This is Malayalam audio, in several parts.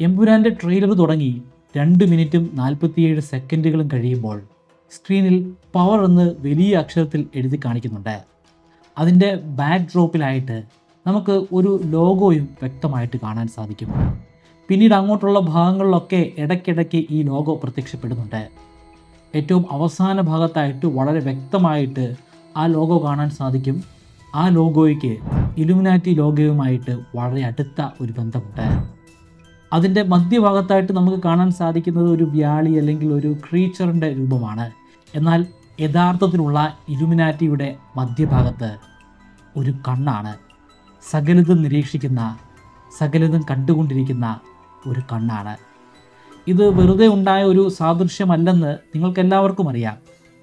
എമ്പുരാന്റെ ട്രെയിലർ തുടങ്ങി രണ്ട് മിനിറ്റും നാൽപ്പത്തിയേഴ് സെക്കൻഡുകളും കഴിയുമ്പോൾ സ്ക്രീനിൽ പവർ എന്ന് വലിയ അക്ഷരത്തിൽ എഴുതി കാണിക്കുന്നുണ്ട്. അതിന്റെ ബാക്ക് ഡ്രോപ്പിലായിട്ട് നമുക്ക് ഒരു ലോഗോയും വ്യക്തമായിട്ട് കാണാൻ സാധിക്കും. പിന്നീട് അങ്ങോട്ടുള്ള ഭാഗങ്ങളിലൊക്കെ ഇടയ്ക്കിടയ്ക്ക് ഈ ലോഗോ പ്രത്യക്ഷപ്പെടുന്നുണ്ട്. ഏറ്റവും അവസാന ഭാഗത്തായിട്ട് വളരെ വ്യക്തമായിട്ട് ആ ലോഗോ കാണാൻ സാധിക്കും. ആ ലോഗോയ്ക്ക് ഇലുമിനാറ്റി ലോഗോയുമായിട്ട് വളരെ അടുത്ത ഒരു ബന്ധമുണ്ട്. അതിന്റെ മധ്യഭാഗത്തായിട്ട് നമുക്ക് കാണാൻ സാധിക്കുന്നത് ഒരു വ്യാളി അല്ലെങ്കിൽ ഒരു ക്രീച്ചറിന്റെ രൂപമാണ്. എന്നാൽ യഥാർത്ഥത്തിലുള്ള ഇലുമിനാറ്റിയുടെ മധ്യഭാഗത്ത് ഒരു കണ്ണാണ്. സകലതും നിരീക്ഷിക്കുന്ന സകലതും കണ്ടുകൊണ്ടിരിക്കുന്ന ഒരു കണ്ണാണ്. ഇത് വെറുതെ ഉണ്ടായ ഒരു സാദൃശ്യമല്ലെന്ന് നിങ്ങൾക്കെല്ലാവർക്കും അറിയാം.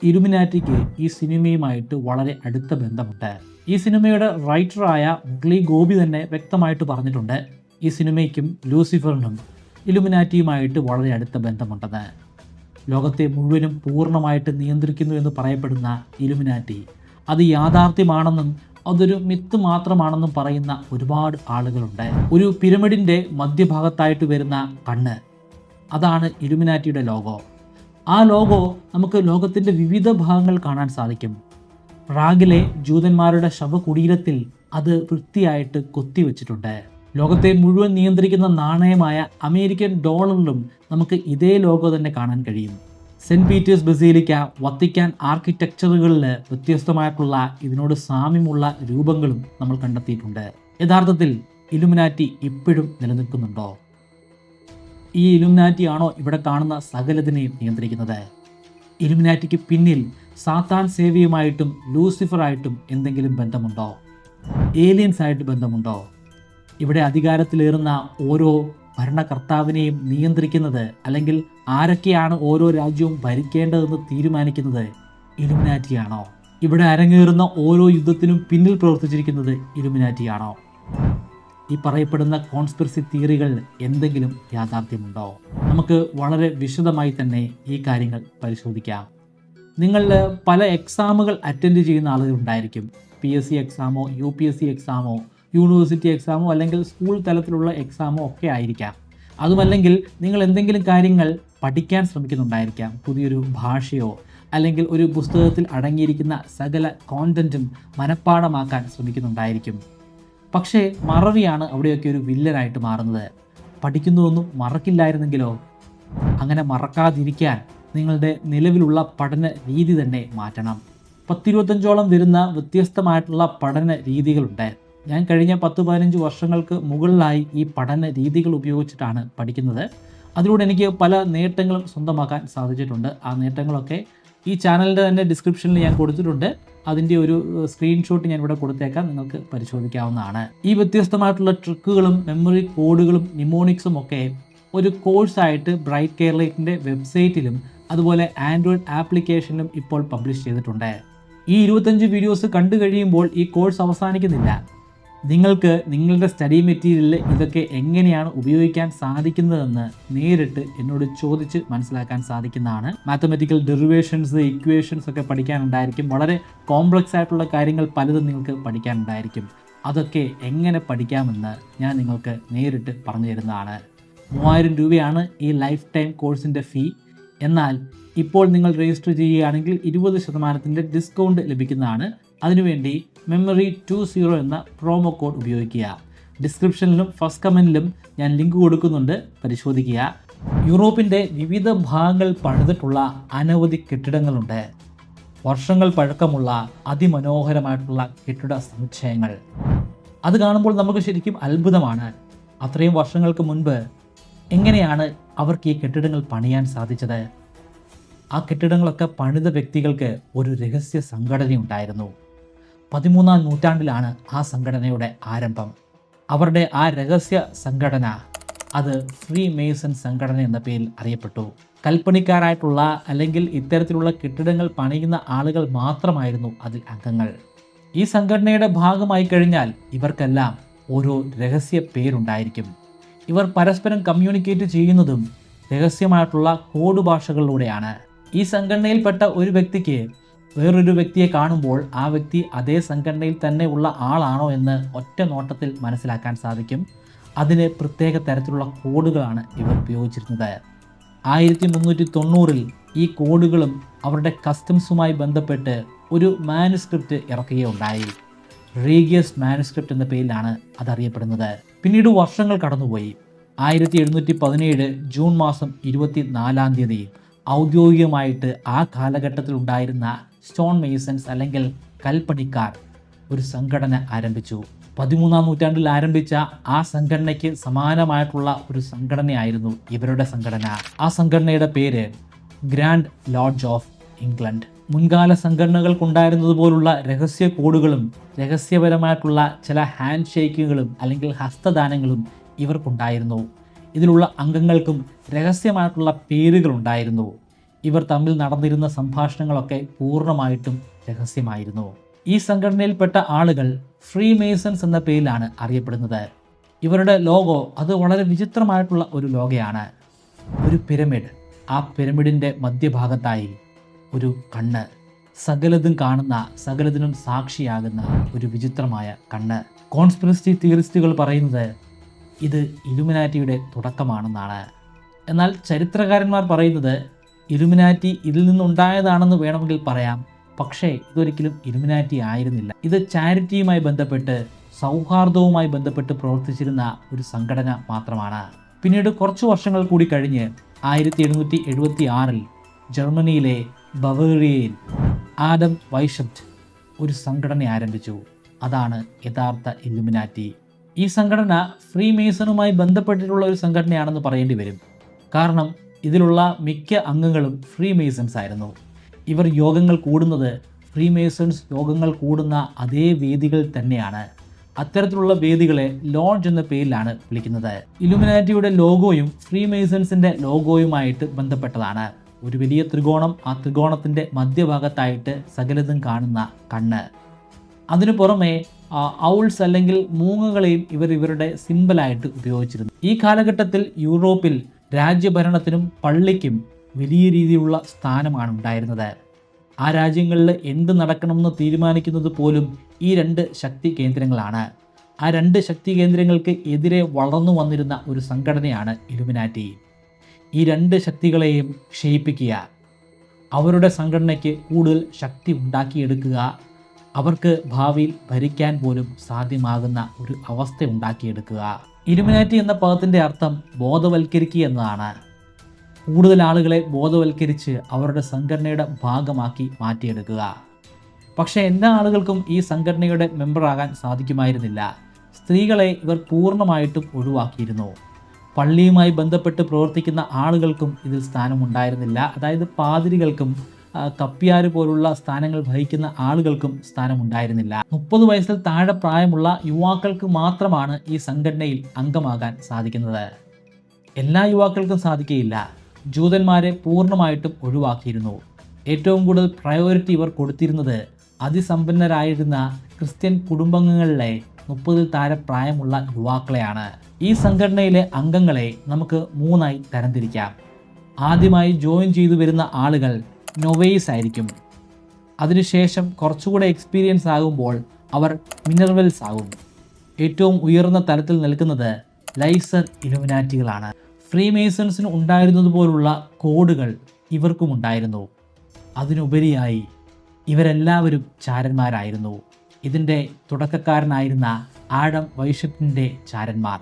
ഇലുമിനാറ്റിക്ക് ഈ സിനിമയുമായിട്ട് വളരെ അടുത്ത ബന്ധമുണ്ട്. ഈ സിനിമയുടെ റൈറ്ററായ മുഗ്ലി ഗോപി തന്നെ വ്യക്തമായിട്ട് പറഞ്ഞിട്ടുണ്ട്. ഈ സിനിമയ്ക്കും ലൂസിഫറിനും ഇലുമിനാറ്റിയുമായിട്ട് വളരെ അടുത്ത ബന്ധമുണ്ടെന്ന് ലോകത്തെ മുഴുവനും പൂർണമായിട്ട് നിയന്ത്രിക്കുന്നു എന്ന് പറയപ്പെടുന്ന ഇലുമിനാറ്റി അത് യാഥാർത്ഥ്യമാണെന്നും അതൊരു മിത്ത് മാത്രമാണെന്നും പറയുന്ന ഒരുപാട് ആളുകളുണ്ട്. ഒരു പിരമിഡിന്റെ മധ്യഭാഗത്തായിട്ട് വരുന്ന കണ്ണ്. അതാണ് ഇലുമിനാറ്റിയുടെ ലോഗോ. ആ ലോഗോ നമുക്ക് ലോകത്തിന്റെ വിവിധ ഭാഗങ്ങൾ കാണാൻ സാധിക്കും. റാഗിലെ ജൂതന്മാരുടെ ശവകുടീരത്തിൽ അത് വൃത്തിയായിട്ട് കൊത്തിവെച്ചിട്ടുണ്ട്. ലോകത്തെ മുഴുവൻ നിയന്ത്രിക്കുന്ന നാണയമായ അമേരിക്കൻ ഡോളറിലും നമുക്ക് ഇതേ ലോഗോ തന്നെ കാണാൻ കഴിയും. സെന്റ് പീറ്റേഴ്സ് ബസീലിക്ക വത്തിക്കാൻ ആർക്കിടെക്ചറുകളിൽ വ്യത്യസ്തമായിട്ടുള്ള ഇതിനോട് സാമ്യമുള്ള രൂപങ്ങളും നമ്മൾ കണ്ടെത്തിയിട്ടുണ്ട്. യഥാർത്ഥത്തിൽ ഇലുമിനാറ്റി ഇപ്പോഴും നിലനിൽക്കുന്നുണ്ടോ? ഈ ഇലുമിനാറ്റി ആണോ ഇവിടെ കാണുന്ന സകലതിനെയും നിയന്ത്രിക്കുന്നത്? ഇലുമിനാറ്റിക്ക് പിന്നിൽ സാത്താൻ സേവയുമായിട്ടും ലൂസിഫറായിട്ടും എന്തെങ്കിലും ബന്ധമുണ്ടോ? ഏലിയൻസായിട്ട് ബന്ധമുണ്ടോ? ഇവിടെ അധികാരത്തിലേറുന്ന ഓരോ ഭരണകർത്താവിനെയും നിയന്ത്രിക്കുന്നത് അല്ലെങ്കിൽ ആരൊക്കെയാണ് ഓരോ രാജ്യവും ഭരിക്കേണ്ടതെന്ന് തീരുമാനിക്കുന്നത് ഇലുമിനാറ്റിയാണോ? ഇവിടെ അരങ്ങേറുന്ന ഓരോ യുദ്ധത്തിനും പിന്നിൽ പ്രവർത്തിച്ചിരിക്കുന്നത് ഇലുമിനാറ്റിയാണോ? ഈ പറയപ്പെടുന്ന കോൺസ്പിറസി തിയറികൾ എന്തെങ്കിലും യാഥാർത്ഥ്യമുണ്ടോ? നമുക്ക് വളരെ വിശദമായി തന്നെ ഈ കാര്യങ്ങൾ പരിശോധിക്കാം. നിങ്ങൾ പല എക്സാമുകൾ അറ്റൻഡ് ചെയ്യുന്ന ആളുകളുണ്ടായിരിക്കും പി എസ് സി എക്സാമോ യു പി എസ് സി എക്സാമോ യൂണിവേഴ്സിറ്റി എക്സാമോ അല്ലെങ്കിൽ സ്കൂൾ തലത്തിലുള്ള എക്സാമോ ഒക്കെ ആയിരിക്കാം. അതുമല്ലെങ്കിൽ നിങ്ങൾ എന്തെങ്കിലും കാര്യങ്ങൾ പഠിക്കാൻ ശ്രമിക്കുന്നുണ്ടായിരിക്കാം. പുതിയൊരു ഭാഷയോ അല്ലെങ്കിൽ ഒരു പുസ്തകത്തിൽ അടങ്ങിയിരിക്കുന്ന സകല കോണ്ടന്റും മനഃപ്പാടമാക്കാൻ ശ്രമിക്കുന്നുണ്ടായിരിക്കും. പക്ഷേ മറവിയാണ് അവിടെയൊക്കെ ഒരു വില്ലനായിട്ട് മാറുന്നത്. പഠിക്കുന്നതൊന്നും മറക്കില്ലായിരുന്നെങ്കിലോ? അങ്ങനെ മറക്കാതിരിക്കാൻ നിങ്ങളുടെ നിലവിലുള്ള പഠന രീതി തന്നെ മാറ്റണം. പത്തിരുപത്തഞ്ചോളം വരുന്ന വ്യത്യസ്തമായിട്ടുള്ള പഠന രീതികളുണ്ട്. ഞാൻ കഴിഞ്ഞ പത്ത് പതിനഞ്ച് വർഷങ്ങൾക്ക് മുകളിലായി ഈ പഠന രീതികൾ ഉപയോഗിച്ചിട്ടാണ് പഠിക്കുന്നത്. അതിലൂടെ എനിക്ക് പല നേട്ടങ്ങളും സ്വന്തമാക്കാൻ സാധിച്ചിട്ടുണ്ട്. ആ നേട്ടങ്ങളൊക്കെ ഈ ചാനലിന്റെ തന്നെ ഡിസ്ക്രിപ്ഷനിൽ ഞാൻ കൊടുത്തിട്ടുണ്ട്. അതിന്റെ ഒരു സ്ക്രീൻഷോട്ട് ഞാൻ ഇവിടെ കൊടുത്തേക്കാം. നിങ്ങൾക്ക് പരിശോധിക്കാവുന്നതാണ്. ഈ വ്യത്യസ്തമായിട്ടുള്ള ട്രിക്കുകളും മെമ്മറി കോഡുകളും നിമോണിക്സും ഒക്കെ ഒരു കോഴ്സായിട്ട് ബ്രൈറ്റ് കേരളത്തിന്റെ വെബ്സൈറ്റിലും അതുപോലെ ആൻഡ്രോയിഡ് ആപ്ലിക്കേഷനിലും ഇപ്പോൾ പബ്ലിഷ് ചെയ്തിട്ടുണ്ട്. ഈ ഇരുപത്തഞ്ച് വീഡിയോസ് കണ്ടു കഴിയുമ്പോൾ ഈ കോഴ്സ് അവസാനിക്കുന്നില്ല. നിങ്ങൾക്ക് നിങ്ങളുടെ സ്റ്റഡി മെറ്റീരിയലിൽ ഇതൊക്കെ എങ്ങനെയാണ് ഉപയോഗിക്കാൻ സാധിക്കുന്നതെന്ന് നേരിട്ട് എന്നോട് ചോദിച്ച് മനസ്സിലാക്കാൻ സാധിക്കുന്നതാണ്. മാത്തമെറ്റിക്കൽ ഡെറിവേഷൻസ് ഇക്വേഷൻസ് ഒക്കെ പഠിക്കാനുണ്ടായിരിക്കും. വളരെ കോംപ്ലക്സ് ആയിട്ടുള്ള കാര്യങ്ങൾ പലതും നിങ്ങൾക്ക് പഠിക്കാനുണ്ടായിരിക്കും. അതൊക്കെ എങ്ങനെ പഠിക്കാമെന്ന് ഞാൻ നിങ്ങൾക്ക് നേരിട്ട് പറഞ്ഞു തരുന്നതാണ്. മൂവായിരം രൂപയാണ് ഈ ലൈഫ് ടൈം കോഴ്സിന്റെ ഫീ എന്നാൽ ഇപ്പോൾ നിങ്ങൾ രജിസ്റ്റർ ചെയ്യുകയാണെങ്കിൽ ഇരുപത് ശതമാനത്തിന്റെ ഡിസ്കൗണ്ട് ലഭിക്കുന്നതാണ്. അതിനുവേണ്ടി മെമ്മറി ടു സീറോ എന്ന പ്രോമോ കോഡ് ഉപയോഗിക്കുക. ഡിസ്ക്രിപ്ഷനിലും ഫസ്റ്റ് കമന്റിലും ഞാൻ ലിങ്ക് കൊടുക്കുന്നുണ്ട്. പരിശോധിക്കുക. യൂറോപ്പിന്റെ വിവിധ ഭാഗങ്ങൾ പണിതിട്ടുള്ള അനവധി കെട്ടിടങ്ങളുണ്ട്. വർഷങ്ങൾ പഴക്കമുള്ള അതിമനോഹരമായിട്ടുള്ള കെട്ടിട സമുച്ചയങ്ങൾ. അത് കാണുമ്പോൾ നമുക്ക് ശരിക്കും അത്ഭുതമാണ്. അത്രയും വർഷങ്ങൾക്ക് മുൻപ് എങ്ങനെയാണ് അവർക്ക് ഈ കെട്ടിടങ്ങൾ പണിയാൻ സാധിച്ചത്? ആ കെട്ടിടങ്ങളൊക്കെ പണിത വ്യക്തികൾക്ക് ഒരു രഹസ്യ സംഘടനയുണ്ടായിരുന്നു. പതിമൂന്നാം നൂറ്റാണ്ടിലാണ് ആ സംഘടനയുടെ ആരംഭം. അവരുടെ ആ രഹസ്യ സംഘടന അത് ഫ്രീ മേസൺ സംഘടന എന്ന പേരിൽ അറിയപ്പെട്ടു. കൽപ്പണിക്കാരായിട്ടുള്ള അല്ലെങ്കിൽ ഇത്തരത്തിലുള്ള കെട്ടിടങ്ങൾ പണിയുന്ന ആളുകൾ മാത്രമായിരുന്നു അതിൽ അംഗങ്ങൾ. ഈ സംഘടനയുടെ ഭാഗമായി കഴിഞ്ഞാൽ ഇവർക്കെല്ലാം ഓരോ രഹസ്യ പേരുണ്ടായിരിക്കും. ഇവർ പരസ്പരം കമ്മ്യൂണിക്കേറ്റ് ചെയ്യുന്നതും രഹസ്യമായിട്ടുള്ള കോഡ് ഭാഷകളിലൂടെയാണ് ഈ സംഘടനയിൽപ്പെട്ട ഒരു വ്യക്തിക്ക് വേറൊരു വ്യക്തിയെ കാണുമ്പോൾ ആ വ്യക്തി അതേ സംഘടനയിൽ തന്നെ ഉള്ള ആളാണോ എന്ന് ഒറ്റ നോട്ടത്തിൽ മനസ്സിലാക്കാൻ സാധിക്കും. അതിന് പ്രത്യേക തരത്തിലുള്ള കോഡുകളാണ് ഇവർ ഉപയോഗിച്ചിരുന്നത്. ആയിരത്തി മുന്നൂറ്റി തൊണ്ണൂറിൽ ഈ കോഡുകളും അവരുടെ കസ്റ്റംസുമായി ബന്ധപ്പെട്ട് ഒരു മാനുസ്ക്രിപ്റ്റ് ഇറക്കുകയുണ്ടായി. റീഗിയസ് മാനുസ്ക്രിപ്റ്റ് എന്ന പേരിലാണ് അതറിയപ്പെടുന്നത്. പിന്നീട് വർഷങ്ങൾ കടന്നുപോയി. ആയിരത്തി എഴുന്നൂറ്റി പതിനേഴ് ജൂൺ മാസം ഇരുപത്തി നാലാം തീയതി ഔദ്യോഗികമായിട്ട് ആ കാലഘട്ടത്തിൽ ഉണ്ടായിരുന്ന സ്റ്റോൺ മെയ്സൺസ് അല്ലെങ്കിൽ കൽപ്പണിക്കാർ ഒരു സംഘടന ആരംഭിച്ചു. പതിമൂന്നാം നൂറ്റാണ്ടിൽ ആരംഭിച്ച ആ സംഘടനയ്ക്ക് സമാനമായിട്ടുള്ള ഒരു സംഘടനയായിരുന്നു ഇവരുടെ സംഘടന. ആ സംഘടനയുടെ പേര് ഗ്രാൻഡ് ലോഡ്ജ് ഓഫ് ഇംഗ്ലണ്ട്. മുൻകാല സംഘടനകൾക്കുണ്ടായിരുന്നതുപോലുള്ള രഹസ്യ കോഡുകളും രഹസ്യപരമായിട്ടുള്ള ചില ഹാൻഡ് ഷേക്കുകളും അല്ലെങ്കിൽ ഹസ്തദാനങ്ങളും ഇവർക്കുണ്ടായിരുന്നു. ഇതിലുള്ള അംഗങ്ങൾക്കും രഹസ്യമായിട്ടുള്ള പേരുകളുണ്ടായിരുന്നു. ഇവർ തമ്മിൽ നടന്നിരുന്ന സംഭാഷണങ്ങളൊക്കെ പൂർണമായിട്ടും രഹസ്യമായിരുന്നു. ഈ സംഘടനയിൽപ്പെട്ട ആളുകൾ ഫ്രീ മേസൺസ് എന്ന പേരിലാണ് അറിയപ്പെടുന്നത്. ഇവരുടെ ലോഗോ അത് വളരെ വിചിത്രമായിട്ടുള്ള ഒരു ലോഗയാണ്. ഒരു പിരമിഡ്. ആ പിരമിഡിന്റെ മധ്യഭാഗത്തായി ഒരു കണ്ണ്. സകലതും കാണുന്ന സകലതിനും സാക്ഷിയാകുന്ന ഒരു വിചിത്രമായ കണ്ണ്. കോൺസ്പിറസി തിയറിസ്റ്റുകൾ പറയുന്നത് ഇത് ഇലുമിനാറ്റിയുടെ തുടക്കമാണെന്നാണ്. എന്നാൽ ചരിത്രകാരന്മാർ പറയുന്നത് ഇലുമിനാറ്റി ഇതിൽ നിന്നുണ്ടായതാണെന്ന് വേണമെങ്കിൽ പറയാം. പക്ഷേ ഇതൊരിക്കലും ഇലുമിനാറ്റി ആയിരുന്നില്ല. ഇത് ചാരിറ്റിയുമായി ബന്ധപ്പെട്ട് സൗഹാർദ്ദവുമായി ബന്ധപ്പെട്ട് പ്രവർത്തിച്ചിരുന്ന ഒരു സംഘടന മാത്രമാണ്. പിന്നീട് കുറച്ച് വർഷങ്ങൾ കൂടി കഴിഞ്ഞ് ആയിരത്തി എഴുന്നൂറ്റി എഴുപത്തി ആറിൽ ജർമ്മനിയിലെ ബവേറിയയിൽ ആഡം വൈഷപ്റ്റ് ഒരു സംഘടന ആരംഭിച്ചു. അതാണ് യഥാർത്ഥ ഇലുമിനാറ്റി. ഈ സംഘടന ഫ്രീ മേസണുമായി ബന്ധപ്പെട്ടിട്ടുള്ള ഒരു സംഘടനയാണെന്ന് പറയേണ്ടി വരും. കാരണം ഇതിലുള്ള മിക്ക അംഗങ്ങളും ഫ്രീ മേസൺസ് ആയിരുന്നു. ഇവർ യോഗങ്ങൾ കൂടുന്നത് ഫ്രീ മേസൺസ് യോഗങ്ങൾ കൂടുന്ന അതേ വേദികൾ തന്നെയാണ്. അത്തരത്തിലുള്ള വേദികളെ ലോഡ്ജ് എന്ന പേരിലാണ് വിളിക്കുന്നത്. ഇലുമിനാറ്റിയുടെ ലോഗോയും ഫ്രീ മേസൺസിന്റെ ലോഗോയുമായിട്ട് ബന്ധപ്പെട്ടതാണ്. ഒരു വലിയ ത്രികോണം ആ ത്രികോണത്തിന്റെ മധ്യഭാഗത്തായിട്ട് സകലതും കാണുന്ന കണ്ണ്. അതിനു പുറമെ ഔൾസ് അല്ലെങ്കിൽ മൂങ്ങകളെയും ഇവർ ഇവരുടെ സിമ്പലായിട്ട് ഉപയോഗിച്ചിരുന്നു. ഈ കാലഘട്ടത്തിൽ യൂറോപ്പിൽ രാജ്യഭരണത്തിനും പള്ളിക്കും വലിയ രീതിയിലുള്ള സ്ഥാനമാണ് ഉണ്ടായിരുന്നത്. ആ രാജ്യങ്ങളിൽ എന്ത് നടക്കണമെന്ന് തീരുമാനിക്കുന്നത് പോലും ഈ രണ്ട് ശക്തി കേന്ദ്രങ്ങളാണ്. ആ രണ്ട് ശക്തി കേന്ദ്രങ്ങൾക്ക് എതിരെ വളർന്നു വന്നിരുന്ന ഒരു സംഘടനയാണ് ഇലുമിനാറ്റി. ഈ രണ്ട് ശക്തികളെയും ക്ഷയിപ്പിക്കുക അവരുടെ സംഘടനയ്ക്ക് കൂടുതൽ ശക്തി ഉണ്ടാക്കിയെടുക്കുക അവർക്ക് ഭാവിയിൽ ഭരിക്കാൻ പോലും സാധ്യമാകുന്ന ഒരു അവസ്ഥ ഉണ്ടാക്കിയെടുക്കുക. ഇലുമിനാറ്റി എന്ന പദത്തിന്റെ അർത്ഥം ബോധവൽക്കരിക്കുക എന്നതാണ്. കൂടുതൽ ആളുകളെ ബോധവൽക്കരിച്ച് അവരുടെ സംഘടനയുടെ ഭാഗമാക്കി മാറ്റിയെടുക്കുക. പക്ഷേ എല്ലാ ആളുകൾക്കും ഈ സംഘടനയുടെ മെമ്പറാകാൻ സാധിക്കുമായിരുന്നില്ല. സ്ത്രീകളെ ഇവർ പൂർണമായിട്ടും ഒഴിവാക്കിയിരുന്നു. പള്ളിയുമായി ബന്ധപ്പെട്ട് പ്രവർത്തിക്കുന്ന ആളുകൾക്കും ഇതിൽ സ്ഥാനമുണ്ടായിരുന്നില്ല. അതായത് പാതിരികൾക്കും ആ, കപ്പിയാര് പോലുള്ള സ്ഥാനങ്ങൾ വഹിക്കുന്ന ആളുകൾക്കും സ്ഥാനമുണ്ടായിരുന്നില്ല. മുപ്പത് വയസ്സിൽ താഴെ പ്രായമുള്ള യുവാക്കൾക്ക് മാത്രമാണ് ഈ സംഘടനയിൽ അംഗമാകാൻ സാധിക്കുന്നത്. എല്ലാ യുവാക്കൾക്കും സാധിക്കുകയില്ല ജൂതന്മാരെ പൂർണമായിട്ടും ഒഴിവാക്കിയിരുന്നു. ഏറ്റവും കൂടുതൽ പ്രയോറിറ്റി ഇവർ കൊടുത്തിരുന്നത് അതിസമ്പന്നരായിരുന്ന ക്രിസ്ത്യൻ കുടുംബങ്ങളിലെ മുപ്പതിൽ താഴെ പ്രായമുള്ള യുവാക്കളെയാണ്. ഈ സംഘടനയിലെ അംഗങ്ങളെ നമുക്ക് മൂന്നായി തരംതിരിക്കാം. ആദ്യമായി ജോയിൻ ചെയ്തു വരുന്ന ആളുകൾ നൊവേസ് ആയിരിക്കും. അതിനുശേഷം കുറച്ചുകൂടെ എക്സ്പീരിയൻസ് ആകുമ്പോൾ അവർ മിനർവൽസ് ആകും ഏറ്റവും ഉയർന്ന തലത്തിൽ നിൽക്കുന്നത് ലൈസർ ഇലുമിനാറ്റികളാണ് ഫ്രീമേസൺസിന് ഉണ്ടായിരുന്നതുപോലുള്ള കോഡുകൾ ഇവർക്കും ഉണ്ടായിരുന്നു. അതിനുപരിയായി ഇവരെല്ലാവരും ചാരന്മാരായിരുന്നു. ഇതിന്റെ തുടക്കക്കാരനായിരുന്ന ആഡം വൈഷപ്പിന്റെ ചാരന്മാർ.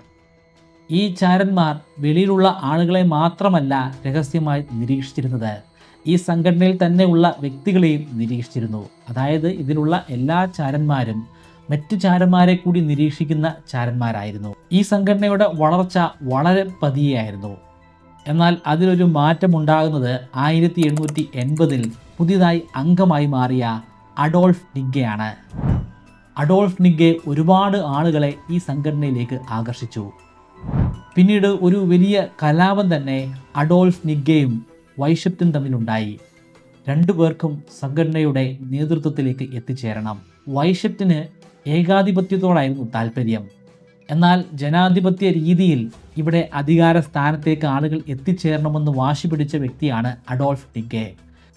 ഈ ചാരന്മാർ വെളിയിലുള്ള ആളുകളെ മാത്രമല്ല രഹസ്യമായി നിരീക്ഷിച്ചിരുന്നത് ഈ സംഘടനയിൽ തന്നെയുള്ള വ്യക്തികളെയും നിരീക്ഷിച്ചിരുന്നു. അതായത് ഇതിലുള്ള എല്ലാ ചാരന്മാരും മറ്റു ചാരന്മാരെ കൂടി നിരീക്ഷിക്കുന്ന ചാരന്മാരായിരുന്നു. ഈ സംഘടനയുടെ വളർച്ച വളരെ പതിയായിരുന്നു എന്നാൽ അതിലൊരു മാറ്റമുണ്ടാകുന്നത് ആയിരത്തി എണ്ണൂറ്റി എൺപതിൽ പുതിയതായി അംഗമായി മാറിയ അഡോൾഫ് നിഗ്ഗയാണ്. അഡോൾഫ് നിഗ്ഗെ ഒരുപാട് ആളുകളെ ഈ സംഘടനയിലേക്ക് ആകർഷിച്ചു. പിന്നീട് ഒരു വലിയ കലാപം തന്നെ അഡോൾഫ് നിഗ്ഗയും വൈഷപ്റ്റും തമ്മിലുണ്ടായി. രണ്ടു പേർക്കും സംഘടനയുടെ നേതൃത്വത്തിലേക്ക് എത്തിച്ചേരണം. വൈഷപ്റ്റിന് ഏകാധിപത്യത്തോടായിരുന്നു താല്പര്യം എന്നാൽ ജനാധിപത്യ രീതിയിൽ ഇവിടെ അധികാര സ്ഥാനത്തേക്ക് ആളുകൾ എത്തിച്ചേരണമെന്ന് വാശി പിടിച്ച വ്യക്തിയാണ് അഡോൾഫ് ഡിഗ്ഗെ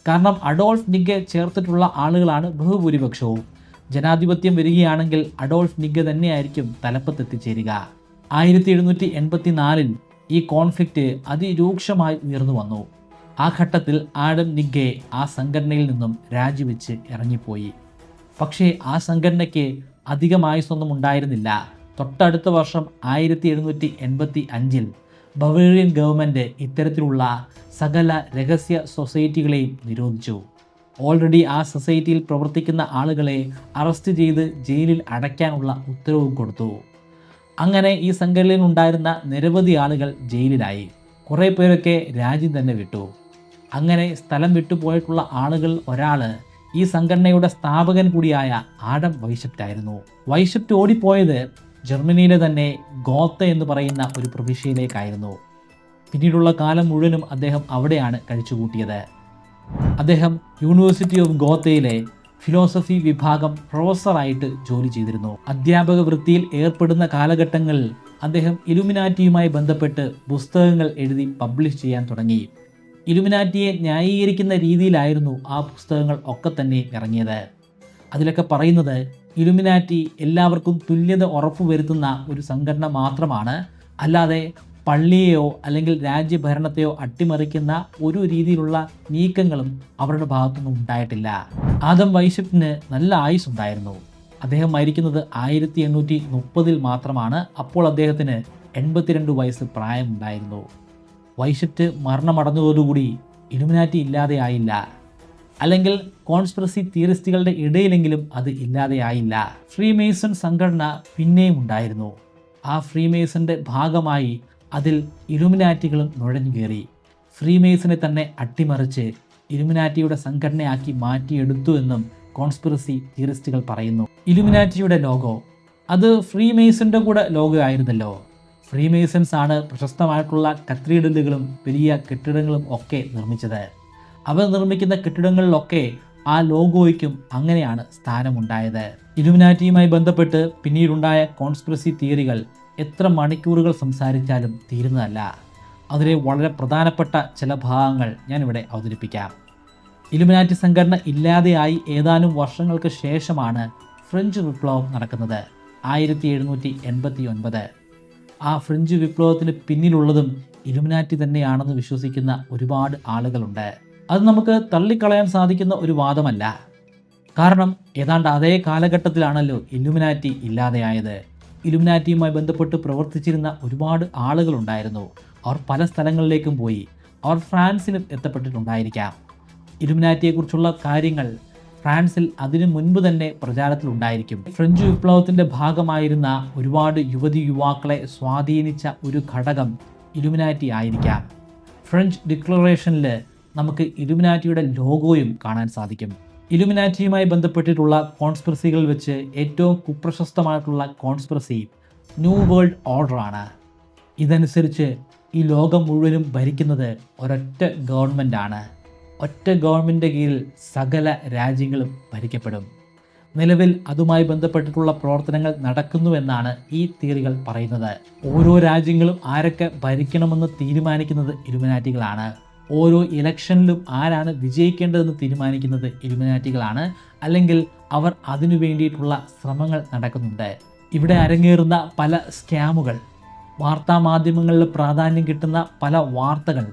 കാരണം അഡോൾഫ് ഡിഗ്ഗെ ചേർത്തിട്ടുള്ള ആളുകളാണ് ബഹുഭൂരിപക്ഷവും. ജനാധിപത്യം വരികയാണെങ്കിൽ അഡോൾഫ് നിഗ്ഗ തന്നെയായിരിക്കും തലപ്പത്തെത്തിച്ചേരുക. ആയിരത്തി എഴുന്നൂറ്റി എൺപത്തി നാലിൽ ഈ കോൺഫ്ലിക്റ്റ് അതിരൂക്ഷമായി ഉയർന്നു വന്നു. ആ ഘട്ടത്തിൽ ആഡം നിഗ്ഗെ ആ സംഘടനയിൽ നിന്നും രാജിവെച്ച് ഇറങ്ങിപ്പോയി. പക്ഷേ ആ സംഘടനയ്ക്ക് അധികം ആയുസൊന്നും ഉണ്ടായിരുന്നില്ല. തൊട്ടടുത്ത വർഷം ആയിരത്തി എഴുന്നൂറ്റി എൺപത്തി അഞ്ചിൽ ബവേറിയൻ ഗവൺമെന്റ് ഇത്തരത്തിലുള്ള സകല രഹസ്യ സൊസൈറ്റികളെയും നിരോധിച്ചു. ഓൾറെഡി ആ സൊസൈറ്റിയിൽ പ്രവർത്തിക്കുന്ന ആളുകളെ അറസ്റ്റ് ചെയ്ത് ജയിലിൽ അടയ്ക്കാനുള്ള ഉത്തരവും കൊടുത്തു. അങ്ങനെ ഈ സംഘടനയിൽ ഉണ്ടായിരുന്ന നിരവധി ആളുകൾ ജയിലിലായി. കുറേ പേരൊക്കെ രാജ്യം തന്നെ വിട്ടു. അങ്ങനെ സ്ഥലം വിട്ടുപോയിട്ടുള്ള ആളുകൾ ഒരാൾ ഈ സംഘടനയുടെ സ്ഥാപകൻ കൂടിയായ ആഡം വൈശപ്റ്റായിരുന്നു വൈഷപ്റ്റ് ഓടിപ്പോയത് ജർമ്മനിയിലെ തന്നെ ഗോത്ത എന്ന് പറയുന്ന ഒരു പ്രവിശ്യയിലേക്കായിരുന്നു. പിന്നീടുള്ള കാലം മുഴുവനും അദ്ദേഹം അവിടെയാണ് കഴിച്ചുകൂട്ടിയത്. അദ്ദേഹം യൂണിവേഴ്സിറ്റി ഓഫ് ഗോത്തയിലെ ഫിലോസഫി വിഭാഗം പ്രൊഫസറായിട്ട് ജോലി ചെയ്തിരുന്നു. അധ്യാപക വൃത്തിയിൽ ഏർപ്പെടുന്ന കാലഘട്ടങ്ങളിൽ അദ്ദേഹം ഇലുമിനാറ്റിയുമായി ബന്ധപ്പെട്ട് പുസ്തകങ്ങൾ എഴുതി പബ്ലിഷ് ചെയ്യാൻ തുടങ്ങി. ഇലുമിനാറ്റിയെ ന്യായീകരിക്കുന്ന രീതിയിലായിരുന്നു ആ പുസ്തകങ്ങൾ ഒക്കെ തന്നെ ഇറങ്ങിയത്. അതിലൊക്കെ പറയുന്നത് ഇലുമിനാറ്റി എല്ലാവർക്കും തുല്യത ഉറപ്പുവരുത്തുന്ന ഒരു സംഘടന മാത്രമാണ്. അല്ലാതെ പള്ളിയെയോ അല്ലെങ്കിൽ രാജ്യഭരണത്തെയോ അട്ടിമറിക്കുന്ന ഒരു രീതിയിലുള്ള നീക്കങ്ങളും അവരുടെ ഭാഗത്തുനിന്നും ഉണ്ടായിട്ടില്ല. ആദം വൈശപ്പിന് നല്ല ആയുസ് ഉണ്ടായിരുന്നു അദ്ദേഹം മരിക്കുന്നത് ആയിരത്തി എണ്ണൂറ്റി മുപ്പതിൽ മാത്രമാണ്. അപ്പോൾ അദ്ദേഹത്തിന് എൺപത്തിരണ്ട് വയസ്സ് പ്രായമുണ്ടായിരുന്നു. വൈശറ്റ് മരണമടഞ്ഞതോടുകൂടി ഇലുമിനാറ്റി ഇല്ലാതെയായില്ല അല്ലെങ്കിൽ കോൺസ്പിറസി തിയറിസ്റ്റുകളുടെ ഇടയിലെങ്കിലും അത് ഇല്ലാതെയായില്ല ഫ്രീമേസൺ സംഘടന പിന്നെയും ഉണ്ടായിരുന്നു. ആ ഫ്രീമേസന്റെ ഭാഗമായി അതിൽ ഇലുമിനാറ്റികളും നുഴഞ്ഞു കയറി. ഫ്രീമേസനെ തന്നെ അട്ടിമറിച്ച് ഇലുമിനാറ്റിയുടെ സംഘടനയാക്കി മാറ്റിയെടുത്തു എന്നും കോൺസ്പിറസി തിയറിസ്റ്റുകൾ പറയുന്നു. ഇലുമിനാറ്റിയുടെ ലോഗോ. അത് ഫ്രീമേസന്റെ കൂടെ ലോഗോ ആയിരുന്നല്ലോ. ഫ്രീമേസൺസ് ആണ് പ്രശസ്തമായിട്ടുള്ള കത്രീഡലുകളും വലിയ കെട്ടിടങ്ങളും ഒക്കെ നിർമ്മിച്ചത്. അവർ നിർമ്മിക്കുന്ന കെട്ടിടങ്ങളിലൊക്കെ ആ ലോഗോയ്ക്കും അങ്ങനെയാണ് സ്ഥാനമുണ്ടായത്. ഇലുമിനാറ്റിയുമായി ബന്ധപ്പെട്ട് പിന്നീടുണ്ടായ കോൺസ്പിറസി തിയറികൾ എത്ര മണിക്കൂറുകൾ സംസാരിച്ചാലും തീരുന്നതല്ല. അതിലെ വളരെ പ്രധാനപ്പെട്ട ചില ഭാഗങ്ങൾ ഞാനിവിടെ അവതരിപ്പിക്കാം. ഇലുമിനാറ്റി സംഘടന ഇല്ലാതെയായി ഏതാനും വർഷങ്ങൾക്ക് ശേഷമാണ് ഫ്രഞ്ച് വിപ്ലവം നടക്കുന്നത്. ആയിരത്തി എഴുന്നൂറ്റി എൺപത്തി ഒൻപത് ആ ഫ്രഞ്ച് വിപ്ലവത്തിന് പിന്നിലുള്ളതും ഇലുമിനാറ്റി തന്നെയാണെന്ന് വിശ്വസിക്കുന്ന ഒരുപാട് ആളുകളുണ്ട്. അത് നമുക്ക് തള്ളിക്കളയാൻ സാധിക്കുന്ന ഒരു വാദമല്ല. കാരണം ഏതാണ്ട് അതേ കാലഘട്ടത്തിലാണല്ലോ ഇലുമിനാറ്റി ഇല്ലാതെയായത്. ഇലുമിനാറ്റിയുമായി ബന്ധപ്പെട്ട് പ്രവർത്തിച്ചിരുന്ന ഒരുപാട് ആളുകളുണ്ടായിരുന്നു. അവർ പല സ്ഥലങ്ങളിലേക്കും പോയി. അവർ ഫ്രാൻസിലും എത്തപ്പെട്ടിട്ടുണ്ടായിരിക്കാം. ഇലുമിനാറ്റിയെക്കുറിച്ചുള്ള കാര്യങ്ങൾ ഫ്രാൻസിൽ അതിനു മുൻപ് തന്നെ പ്രചാരത്തിലുണ്ടായിരിക്കും ഫ്രഞ്ച് വിപ്ലവത്തിന്റെ ഭാഗമായിരുന്ന ഒരുപാട് യുവതി യുവാക്കളെ സ്വാധീനിച്ച ഒരു ഘടകം ഇലുമിനാറ്റി ആയിരിക്കാം. ഫ്രഞ്ച് ഡിക്ലറേഷനിൽ നമുക്ക് ഇലുമിനാറ്റിയുടെ ലോഗോയും കാണാൻ സാധിക്കും. ഇലുമിനാറ്റിയുമായി ബന്ധപ്പെട്ടിട്ടുള്ള കോൺസ്പിറസികൾ വെച്ച് ഏറ്റവും കുപ്രശസ്തമായിട്ടുള്ള കോൺസ്പിറസി ന്യൂ വേൾഡ് ഓർഡർ ആണ്. ഇതനുസരിച്ച് ഈ ലോകം മുഴുവനും ഭരിക്കുന്നത് ഒരൊറ്റ ഗവൺമെന്റാണ് ഒറ്റ ഗവൺമെന്റിന്റെ കീഴിൽ സകല രാജ്യങ്ങളും ഭരിക്കപ്പെടും. നിലവിൽ അതുമായി ബന്ധപ്പെട്ടിട്ടുള്ള പ്രവർത്തനങ്ങൾ നടക്കുന്നുവെന്നാണ് ഈ തിയറികൾ പറയുന്നത്. ഓരോ രാജ്യങ്ങളും ആരൊക്കെ ഭരിക്കണമെന്ന് തീരുമാനിക്കുന്നത് ഇലുമിനാറ്റികളാണ്. ഓരോ ഇലക്ഷനിലും ആരാണ് വിജയിക്കേണ്ടതെന്ന് തീരുമാനിക്കുന്നത് ഇലുമിനാറ്റികളാണ്. അല്ലെങ്കിൽ അവർ അതിനു വേണ്ടിയിട്ടുള്ള ശ്രമങ്ങൾ നടക്കുന്നുണ്ട്. ഇവിടെ അരങ്ങേറുന്ന പല സ്കാമുകൾ വാർത്താ മാധ്യമങ്ങളിൽ പ്രാധാന്യം കിട്ടുന്ന പല വാർത്തകൾ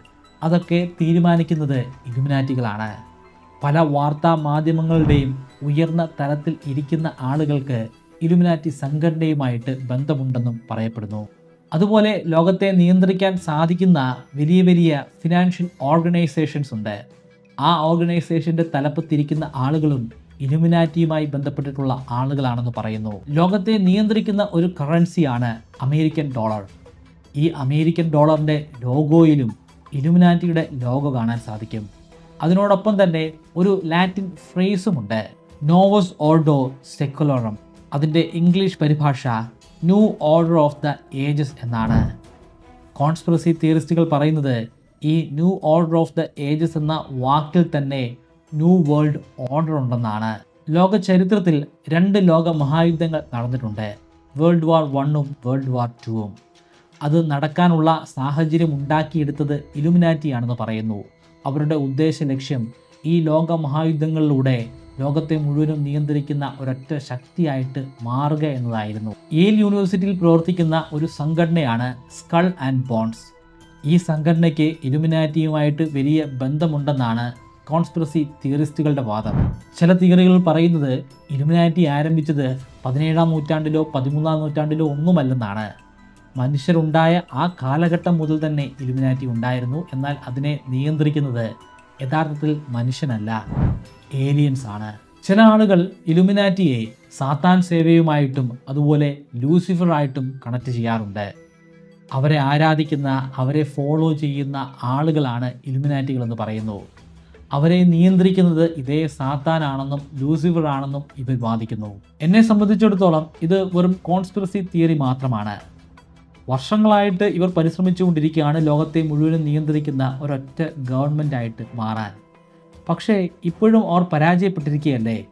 അതൊക്കെ തീരുമാനിക്കുന്നത് ഇലുമിനാറ്റികളാണ്. പല വാർത്താ മാധ്യമങ്ങളുടെയും ഉയർന്ന തലത്തിൽ ഇരിക്കുന്ന ആളുകൾക്ക് ഇലുമിനാറ്റി സംഘടനയുമായിട്ട് ബന്ധമുണ്ടെന്നും പറയപ്പെടുന്നു. അതുപോലെ ലോകത്തെ നിയന്ത്രിക്കാൻ സാധിക്കുന്ന വലിയ വലിയ ഫിനാൻഷ്യൽ ഓർഗനൈസേഷൻസ് ഉണ്ട്. ആ ഓർഗനൈസേഷന്റെ തലപ്പത്തിരിക്കുന്ന ആളുകളും ഇലുമിനാറ്റിയുമായി ബന്ധപ്പെട്ടിട്ടുള്ള ആളുകളാണെന്ന് പറയുന്നു. ലോകത്തെ നിയന്ത്രിക്കുന്ന ഒരു കറൻസിയാണ് അമേരിക്കൻ ഡോളർ. ഈ അമേരിക്കൻ ഡോളറിന്റെ ലോഗോയിലും ഇലുമിനാറ്റിയുടെ ലോഗോ കാണാൻ സാധിക്കും. അതിനോടൊപ്പം തന്നെ ഒരു ലാറ്റിൻ ഫ്രേസുമുണ്ട്. നോവസ് ഓർഡോ സെക്കുലോറം അതിന്റെ ഇംഗ്ലീഷ് പരിഭാഷ new order of the ages എന്നാണ്. കോൺസ്പിറസി തിയറിസ്റ്റുകൾ പറയുന്നത് ഈ new order of the ages എന്ന വാക്കിൽ തന്നെ ന്യൂ വേൾഡ് ഓർഡർ ഉണ്ടെന്നാണ്. ലോക ചരിത്രത്തിൽ രണ്ട് ലോക മഹായുദ്ധങ്ങൾ നടന്നിട്ടുണ്ട്. വേൾഡ് വാർ വണ്ണും വേൾഡ് വാർ ടുവും അത് നടക്കാനുള്ള സാഹചര്യം ഉണ്ടാക്കിയെടുത്തത് ഇലുമിനാറ്റിയാണെന്ന് പറയുന്നു. അവരുടെ ഉദ്ദേശ ലക്ഷ്യം ഈ ലോക മഹായുദ്ധങ്ങളിലൂടെ ലോകത്തെ മുഴുവനും നിയന്ത്രിക്കുന്ന ഒരൊറ്റ ശക്തിയായിട്ട് മാറുക എന്നതായിരുന്നു. ഏൽ യൂണിവേഴ്സിറ്റിയിൽ പ്രവർത്തിക്കുന്ന ഒരു സംഘടനയാണ് സ്കൾ ആൻഡ് ബോൺസ്. ഈ സംഘടനയ്ക്ക് ഇലുമിനാറ്റിയുമായിട്ട് വലിയ ബന്ധമുണ്ടെന്നാണ് കോൺസ്പിറസി തിയറിസ്റ്റുകളുടെ വാദം. ചില തിയറികൾ പറയുന്നത് ഇലുമിനാറ്റി ആരംഭിച്ചത് പതിനേഴാം നൂറ്റാണ്ടിലോ പതിമൂന്നാം നൂറ്റാണ്ടിലോ ഒന്നുമല്ലെന്നാണ്. മനുഷ്യരുണ്ടായ ആ കാലഘട്ടം മുതൽ തന്നെ ഇലുമിനാറ്റി ഉണ്ടായിരുന്നു. എന്നാൽ അതിനെ നിയന്ത്രിക്കുന്നത് യഥാർത്ഥത്തിൽ മനുഷ്യനല്ല ഏലിയൻസ് ആണ്. ചില ആളുകൾ ഇലുമിനാറ്റിയെ സാത്താൻ സേവയുമായിട്ടും അതുപോലെ ലൂസിഫറായിട്ടും കണക്ട് ചെയ്യാറുണ്ട്. അവരെ ആരാധിക്കുന്ന അവരെ ഫോളോ ചെയ്യുന്ന ആളുകളാണ് ഇലുമിനാറ്റികൾ എന്ന് പറയുന്നു. അവരെ നിയന്ത്രിക്കുന്നത് ഇതേ സാത്താനാണെന്നും ലൂസിഫർ ആണെന്നും ഇവർ വാദിക്കുന്നു. എന്നെ സംബന്ധിച്ചിടത്തോളം ഇത് വെറും കോൺസ്പിറസി തിയറി മാത്രമാണ്. വർഷങ്ങളായിട്ട് ഇവർ പരിശ്രമിച്ചുകൊണ്ടിരിക്കുകയാണ്. ലോകത്തെ മുഴുവനും നിയന്ത്രിക്കുന്ന ഒരൊറ്റ ഗവൺമെന്റ് ആയിട്ട് മാറാൻ. പക്ഷേ ഇപ്പോഴും അവർ പരാജയപ്പെട്ടിരിക്കുകയല്ലേ?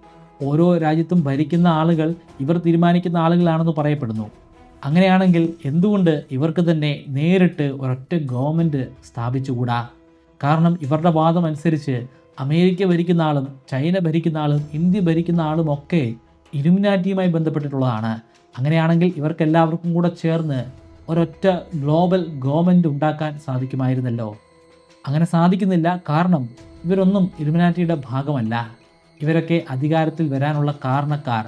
ഓരോ രാജ്യത്തും ഭരിക്കുന്ന ആളുകൾ ഇവർ തീരുമാനിക്കുന്ന ആളുകളാണെന്ന് പറയപ്പെടുന്നു. അങ്ങനെയാണെങ്കിൽ എന്തുകൊണ്ട് ഇവർക്ക് തന്നെ നേരിട്ട് ഒരൊറ്റ ഗവൺമെന്റ് സ്ഥാപിച്ചുകൂടാ? കാരണം ഇവരുടെ വാദം അനുസരിച്ച് അമേരിക്ക ഭരിക്കുന്ന ആളും ചൈന ഭരിക്കുന്ന ആളും ഇന്ത്യ ഭരിക്കുന്ന ആളും ഒക്കെ ഇരുമിനാറ്റിയുമായി ബന്ധപ്പെട്ടിട്ടുള്ളതാണ്. അങ്ങനെയാണെങ്കിൽ ഇവർക്കെല്ലാവർക്കും കൂടെ ചേർന്ന് ഒരൊറ്റ ഗ്ലോബൽ ഗവൺമെന്റ് ഉണ്ടാക്കാൻ സാധിക്കുമായിരുന്നല്ലോ. അങ്ങനെ സാധിക്കുന്നില്ല കാരണം ഇവരൊന്നും ഇലുമിനാറ്റിയുടെ ഭാഗമല്ല. ഇവരൊക്കെ അധികാരത്തിൽ വരാനുള്ള കാരണക്കാർ.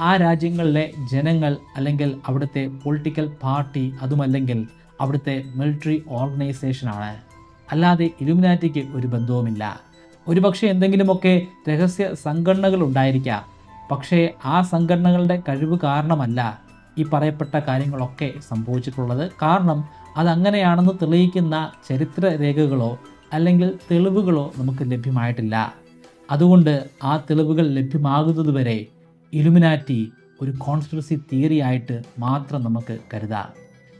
ആ രാജ്യങ്ങളിലെ ജനങ്ങൾ അല്ലെങ്കിൽ അവിടുത്തെ പൊളിറ്റിക്കൽ പാർട്ടി അതുമല്ലെങ്കിൽ അവിടുത്തെ മിലിറ്ററി ഓർഗനൈസേഷനാണ് അല്ലാതെ ഇലുമിനാറ്റിക്ക് ഒരു ബന്ധവുമില്ല. ഒരുപക്ഷെ എന്തെങ്കിലുമൊക്കെ രഹസ്യ സംഘടനകൾ ഉണ്ടായിരിക്കാം. പക്ഷേ ആ സംഘടനകളുടെ കഴിവ് കാരണമല്ല ഈ പറയപ്പെട്ട കാര്യങ്ങളൊക്കെ സംഭവിച്ചിട്ടുള്ളത്. കാരണം അതങ്ങനെയാണെന്ന് തെളിയിക്കുന്ന ചരിത്ര രേഖകളോ അല്ലെങ്കിൽ തെളിവുകളോ നമുക്ക് ലഭ്യമായിട്ടില്ല. അതുകൊണ്ട് ആ തെളിവുകൾ ലഭ്യമാകുന്നതുവരെ ഇലുമിനാറ്റി ഒരു കോൺസ്പിറസി തിയറി ആയിട്ട് മാത്രം നമുക്ക് കരുതാം.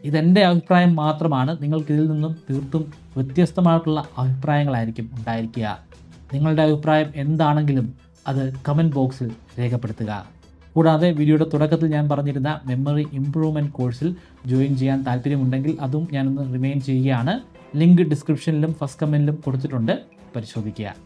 ഇതെന്റെ അഭിപ്രായം മാത്രമാണ്. നിങ്ങൾക്ക് ഇതിൽ നിന്നും തീർത്തും വ്യത്യസ്തമായിട്ടുള്ള അഭിപ്രായങ്ങളായിരിക്കും ഉണ്ടായിരിക്കുക. നിങ്ങളുടെ അഭിപ്രായം എന്താണെങ്കിലും അത് കമന്റ് ബോക്സിൽ രേഖപ്പെടുത്തുക. കൂടാതെ വീഡിയോയുടെ തുടക്കത്തിൽ ഞാൻ പറഞ്ഞിരുന്ന മെമ്മറി ഇംപ്രൂവ്മെന്റ് കോഴ്സിൽ ജോയിൻ ചെയ്യാൻ താല്പര്യമുണ്ടെങ്കിൽ അതും ഞാനൊന്ന് റിമെയിൻ ചെയ്യുകയാണ്. ലിങ്ക് ഡിസ്ക്രിപ്ഷനിലും ഫസ്റ്റ് കമന്റിലും കൊടുത്തിട്ടുണ്ട്. പരിശോധിക്കുക.